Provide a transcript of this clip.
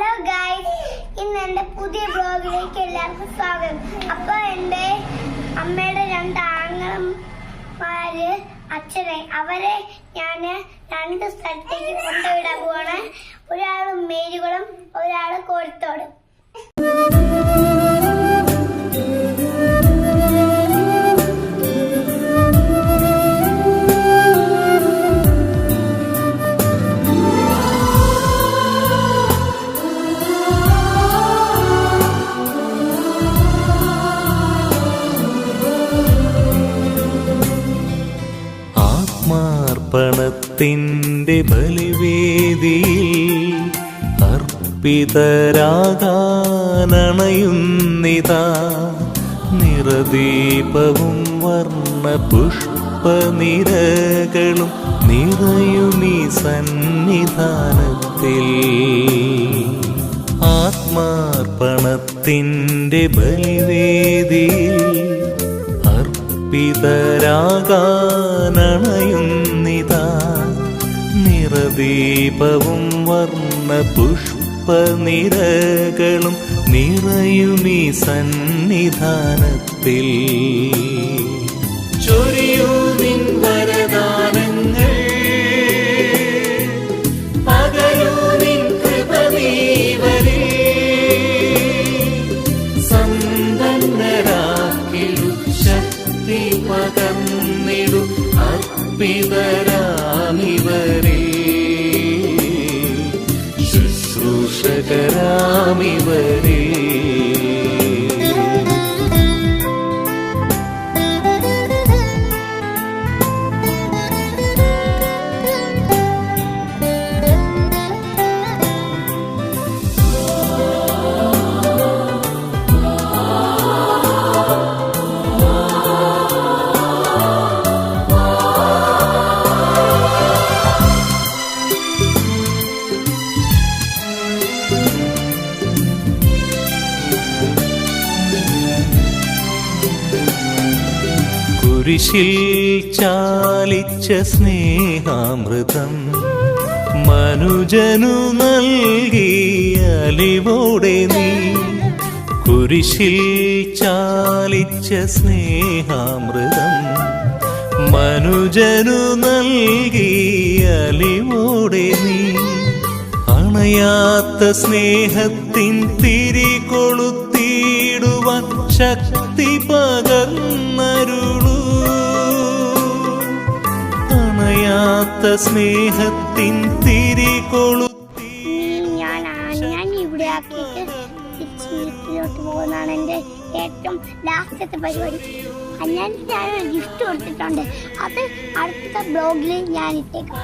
Hello guys ഇന്ന് എന്റെ പുതിയ ബ്ലോഗിലേക്ക് എല്ലാവർക്കും സ്വാഗതം. അപ്പൊ എന്റെ അമ്മയുടെ രണ്ട് ആങ്ങളമാര് അച്ഛനെ അവരെ ഞാൻ രണ്ട് സ്ഥലത്തേക്ക് കൊണ്ടുവിടാൻ പോവാണ്. ഒരാൾ മേരികുളം ഒരാൾ കോഴിത്തോട്. ആത്മാർപ്പണത്തിന്റെ ബലിവേദിയിൽ അർപ്പിതരാകാനണയുന്നിതാ. നിറദീപവും വർണ പുഷ്പനിരകളും നിറയുമീ സന്നിധാനത്തിൽ. ആത്മാർപ്പണത്തിന്റെ ബലിവേദിയിൽ അർപ്പിതരാകാനണയുന്നിതാ. നിറദീപവും വർണ പുഷ്പനിരകളും നിറയുമീ സന്നിധാനത്തിൽ. ചൊരിയൂ നിൻ നിൻ ശക്തി പകർന്നിടു അർപ്പിതരാമിവരെ ശുശ്രൂഷകരാമിവരെ കുരിശിൽ ചാലിച്ച സ്നേഹാമൃതം മനുജനു നൽകിയ അലിവോടെ നീ. കുരിശിൽ ചാലിച്ച സ്നേഹാമൃതം മനുജനു നൽകിയ അലിവോടെ നീ. അണയാത്ത സ്നേഹത്തിൻ തിരി കൊളുത്തിയിടുവാൻ ശക്തി പകർന്നരുളൂ. അണയാത്ത സ്നേഹത്തിൻ തിരി കൊളുത്തി. ഞാൻ ഇവിടെ ആക്കിയിട്ട് വീട്ടിലോട്ട് പോകുന്നതാണ് എന്റെ ഏറ്റവും ലാസ്റ്റത്തെ പരിപാടി. ഞാൻ ഞാനൊരു ഗിഫ്റ്റ് കൊടുത്തിട്ടുണ്ട്. അത് അടുത്ത ബ്ലോഗിൽ ഞാൻ ഇട്ടേക്കാം.